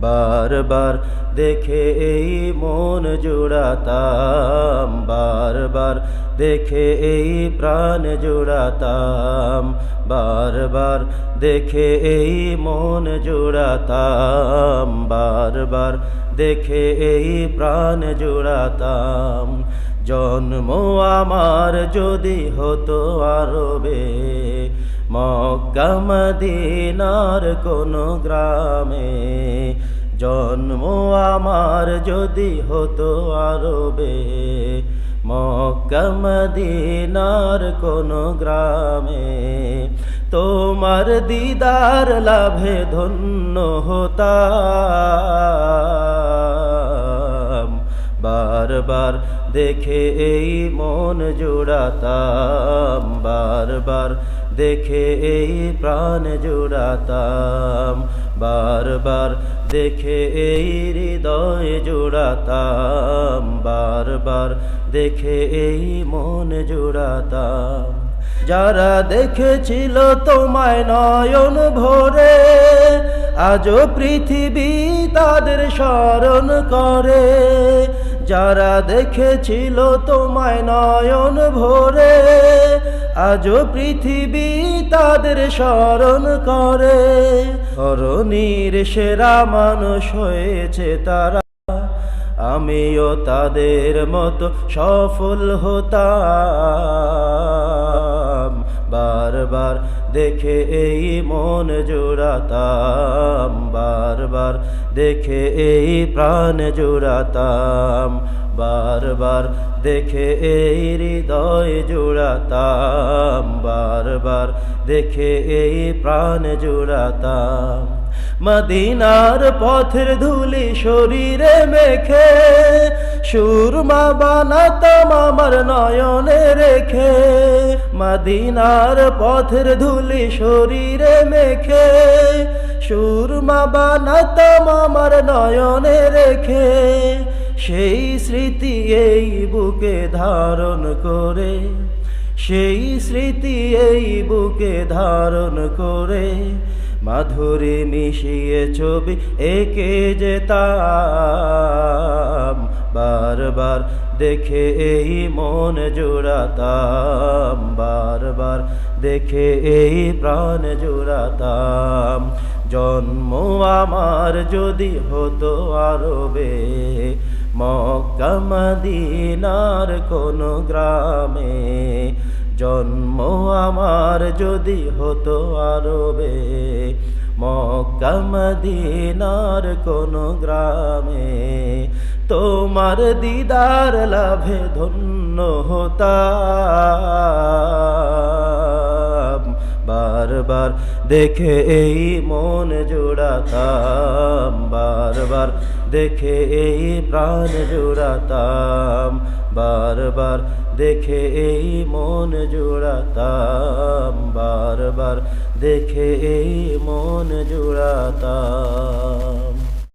বারবার দেখে এই মন জোড়াতাম, বারবার দেখে এই প্রাণ জোড়াতাম, বারবার দেখে এই মন জোড়াতাম, বারবার দেখে এই প্রাণ জোড়াতাম। জন্ম আমার যদি হতো আরবে, মক্কা মদিনার কোনো গ্রামে। জন্ম আমার যদি হতো আরবে, মক্কা মদিনার কোনো গ্রামে। তোমার দিদার লাভে ধন্য হতাম। বারবার দেখে এই মন জোড়াতাম, বারবার দেখে এই প্রাণ জোড়াতাম, বারবার দেখে এই হৃদয় জোড়াতাম, বারবার দেখে এই মন জোড়াতাম। যারা দেখেছিল তোমায় নয়ন ভরে, আজও পৃথিবী তাদের স্মরণ করে। যারা দেখেছিল তোমায় নয়ন ভরে, আজও পৃথিবী তাদের স্মরণ করে। হরণীর সেরা মানুষ হয়েছে তারা, আমিও তাদের মতো সফল হতাম। বারবার দেখে এই মন জোড়াতাম, বারবার দেখে এই প্রাণ জোড়াতাম, বারবার দেখে এই হৃদয় জোড়াতাম, বারবার দেখে এই প্রাণ জোড়াতাম। মদিনার পথের ধুলি শরীরে মেখে, সুরমা বানাতাম আমার নয়নে রেখে, মদিনার পথের ধুলি শরীরে মেখে, সুরমা বানাতাম আমার নয়নে রেখে, সেই স্মৃতি এই বুকে ধারণ করে, সেই স্মৃতি এই বুকে ধারণ করে মাধুরী মিশিয়ে ছবি একে যেতাম। বারবার দেখে এই মন জোড়াতাম। বারবার দেখে এই প্রাণ জোড়াতাম। জন্ম আমার যদি হতো আরবে, মক্কা মদিনার কোনো গ্রামে জন্ম আমার যদি হতো আরবে, মক্কা মদিনার কোনো গ্রামে, তোমার দিদার লাভে ধন্য হতাম। বারবার দেখে এই মন জোড়াতাম, বারবার দেখে এই প্রাণ জোড়াতাম, বারবার দেখে এই মন জোড়াতাম বারবার। দেখে এই মন জোড়াতাম।